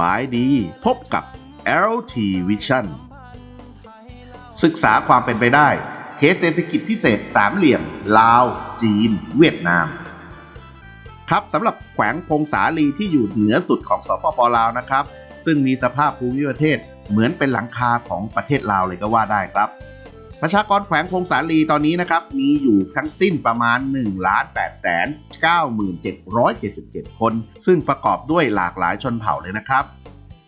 บายดี พบกับ LT Vision ศึกษาความเป็นไปได้ เคสเศรษฐกิจพิเศษสามเหลี่ยม ลาว จีน เวียดนาม ครับสำหรับแขวงพงสาลีที่อยู่เหนือสุดของสปปลาวนะครับ ซึ่งมีสภาพภูมิประเทศเหมือนเป็นหลังคาของประเทศลาวเลยก็ว่าได้ครับ ประชากรแขวงพงสาลีตอนนี้นะครับมีอยู่ทั้งสิ้นประมาณ1ล้าน8แสน9777 คน ซึ่งประกอบด้วยหลากหลายชนเผ่าเลยนะครับ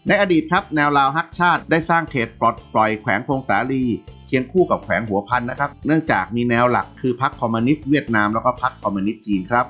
ในอดีตครับแนวลาวฮักชาติได้สร้างเขตปลดปล่อยแขวงพงสาลีเคียงคู่กับแขวงหัวพันนะครับ เนื่องจากมีแนวหลักคือพรรคคอมมิวนิสต์เวียดนามแล้วก็พรรคคอมมิวนิสต์จีนครับ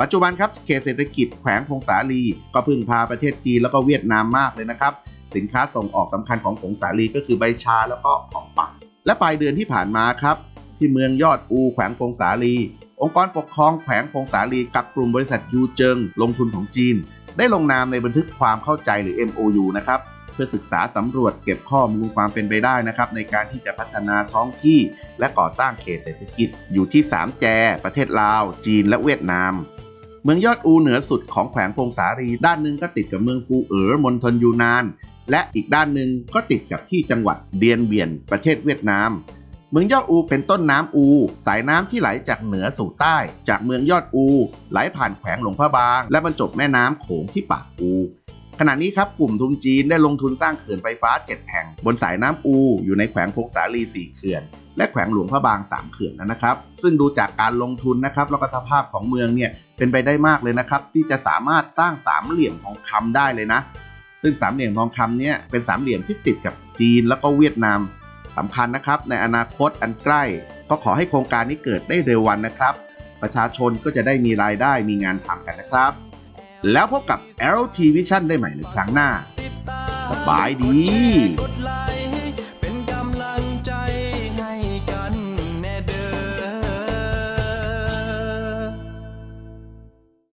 ปัจจุบันครับเขตเศรษฐกิจแขวงพงสาลี ก็พึ่งพาประเทศจีนแล้วก็เวียดนามมากเลยนะครับ สินค้าส่งออกสำคัญของพงสาลีก็คือใบชาแล้วก็ของปัก และปลายเดือนที่ผ่านมาครับ ที่เมืองยอดอูแขวงพงสาลี องค์กรปกครองแขวงพงสาลีกับกลุ่มบริษัทยูเจิง ลงทุนของจีน ได้ลงนามในบันทึกความเข้าใจหรือ MOU นะครับเพื่อศึกษาสำรวจเก็บข้อมูลความเป็นไปได้นะครับในการที่จะพัฒนาท้องที่และก่อสร้างเขตเศรษฐกิจ อยู่ที่ 3 แจ ประเทศลาว จีนและเวียดนาม เมืองยอดอูเหนือสุดของแขวงพงสาลีด้านหนึ่งก็ติดกับเมืองฟูเอ๋อมณฑลยูนาน และอีกด้านหนึ่งก็ติดกับที่จังหวัดเดียนเบียน ประเทศเวียดนาม เมืองยอดอูเป็นต้นน้ำอู สายน้ำที่ไหลจากเหนือสู่ใต้ จากเมืองยอดอู ไหลผ่านแขวงหลวงพระบาง และบรรจบแม่น้ำโขงที่ปากอูขณะนี้ครับกลุ่มทุนจีนได้ลงทุนสร้างเขื่อนไฟฟ้า 7 แห่ง บนสายน้ำอูอยู่ในแขวงพงสาลี 4 เขื่อน และแขวงหลวงพระบาง 3 เขื่อนนะครับ ซึ่งดูจากการลงทุนนะครับแล้วก็สภาพของเมืองเนี่ย เป็นไปได้มากเลยนะครับ ที่จะสามารถสร้างสามเหลี่ยมทองคำได้เลยนะ ซึ่งสามเหลี่ยมทองคำเนี่ยเป็นสามเหลี่ยมที่ติดกับจีนแล้วก็เวียดนามสำคัญนะครับ ในอนาคตอันใกล้ ก็ขอให้โครงการนี้เกิดได้เร็ววันนะครับ ประชาชนก็จะได้มีรายได้มีงานทำกันนะครับ แล้วพบกับ LT Vision ได้ใหม่ในครั้งหน้า สบายดี